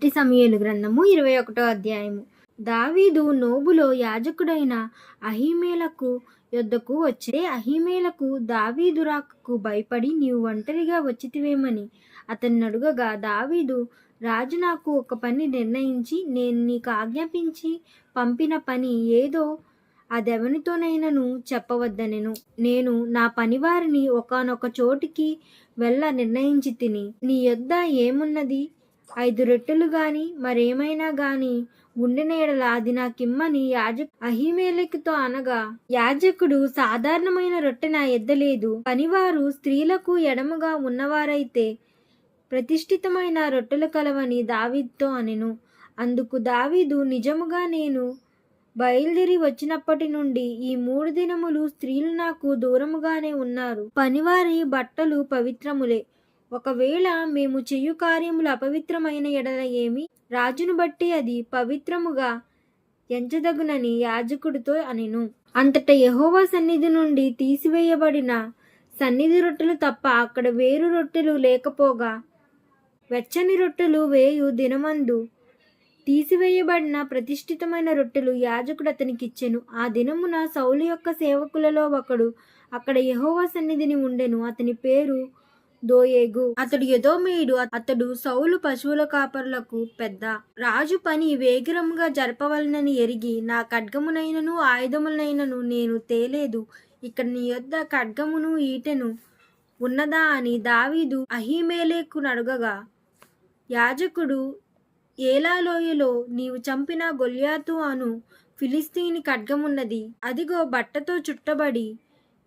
మొదటి సమయలు గ్రంథము ఇరవై ఒకటో అధ్యాయము. దావీదు నోబులో యాజకుడైన అహిమేలకు యొద్దకు వచ్చే అహిమేలకు దావీదు రాకకు భయపడి నీవు ఒంటరిగా వచ్చితివేమని? అతన్ని అడుగగా దావీదు రాజు నాకు ఒక పని నిర్ణయించి నేను నీకు ఆజ్ఞాపించి పంపిన పని ఏదో అదెవనితోనైనను చెప్పవద్దనెను. నేను నా పనివారిని ఒకానొక చోటికి వెళ్ళ నిర్ణయించి తిని నీ యొద్ద ఏమున్నది? ఐదు రొట్టెలు గాని మరేమైనా గాని ఉండిన ఎడల అది నాకిమ్మని యాజకు అహిమేలకుతో అనగా యాజకుడు సాధారణమైన రొట్టె నా ఎద్దలేదు. పనివారు స్త్రీలకు ఎడముగా ఉన్నవారైతే ప్రతిష్ఠితమైన రొట్టెలు కలవని దావీద్తో అనెను. అందుకు దావీదు నిజముగా నేను బయలుదేరి వచ్చినప్పటి నుండి ఈ మూడు దినములు స్త్రీలు నాకు దూరముగానే ఉన్నారు. పనివారి బట్టలు పవిత్రములే. ఒకవేళ మేము చెయ్యు కార్యములు అపవిత్రమైన ఎడల ఏమి? రాజును బట్టి అది పవిత్రముగా ఎంచదగునని యాజకుడితో అనెను. అంతట యహోవా సన్నిధి నుండి తీసివేయబడిన సన్నిధి రొట్టెలు తప్ప అక్కడ వేరు రొట్టెలు లేకపోగా వెచ్చని రొట్టెలు వేయు దినమందు తీసివేయబడిన ప్రతిష్ఠితమైన రొట్టెలు యాజకుడు అతనికిచ్చెను. ఆ దినమున సౌలు యొక్క సేవకులలో ఒకడు అక్కడ యహోవా సన్నిధిని ఉండెను. అతని పేరు దోయేగు. అతడు యదోమేయుడు అతడు సౌలు పశువుల కాపరులకు పెద్ద. రాజు పని వేగిరంగా జరపవలనని ఎరిగి నా ఖడ్గమునైనను ఆయుధములనైనను నేను తేలేదు. ఇక్కడ నీ యొద్ద ఖడ్గమును ఈటెను ఉన్నదా అని దావీదు అహిమేలేకు నడుగగా యాజకుడు ఏలాలోయలో నీవు చంపిన గొల్యాతు అను ఫిలిస్తీని ఖడ్గమున్నది. అదిగో బట్టతో చుట్టబడి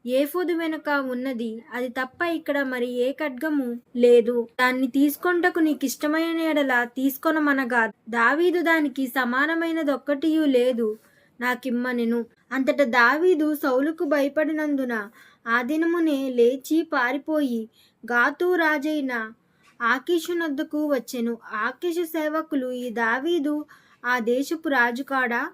ఏఫోదు వెనుక ఉన్నది? అది తప్ప ఇక్కడ మరి ఏ ఖడ్గము లేదు. దాన్ని తీసుకొంటకు నీకిష్టమైన ఎడల తీసుకొనమనగా దావీదు దానికి సమానమైనదొక్కటియూ లేదు. నాకిమ్మనెను. అంతట దావీదు సౌలుకు భయపడినందున ఆ దినమునే లేచి పారిపోయి గాతు రాజైన ఆకీషు నద్దకు వచ్చెను. ఆకీషు సేవకులు ఈ దావీదు ఆ దేశపు రాజు కాడా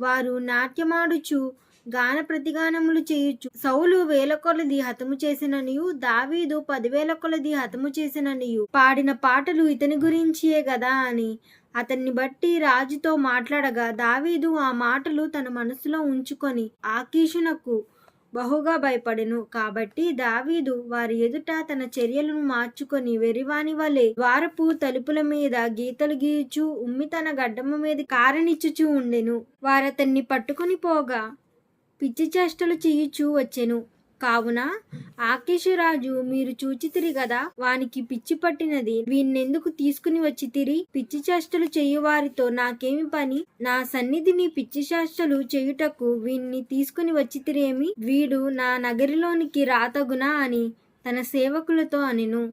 వారు నాట్యమాడుచు గాన ప్రతిగానములు చేయుచు. సౌలు వేల కొలది హతము చేసిననియు దావీదు పదివేల కొలది హతము చేసిననియు. పాడిన పాటలు ఇతని గురించియే గదా అని. అతన్ని బట్టి రాజుతో మాట్లాడగా దావీదు ఆ మాటలు తన మనసులో ఉంచుకొని ఆకీషునకు బహుగా భయపడెను. కాబట్టి దావీదు వారి ఎదుట తన చర్యలను మార్చుకొని వెరివాని వలె ద్వారపు తలుపుల మీద గీతలు గీయుచు ఉమ్మి తన గడ్డము మీద కారనిచ్చుచూ ఉండెను. వారతన్ని పట్టుకుని పోగా పిచ్చి చేష్టలు చేయుచూ వచ్చెను. కావున ఆకేశరాజు మీరు చూచితిరి గదా వానికి పిచ్చి పట్టినది వీన్నెందుకు తీసుకుని వచ్చి తిరి పిచ్చి చేష్టలు చేయువారితో నాకేమి పని? నా సన్నిధిని పిచ్చి చేష్టలు చేయుటకు వీన్ని తీసుకుని వచ్చి తిరేమి వీడు నా నగరిలోనికి రాతగునా అని తన సేవకులతో అనెను.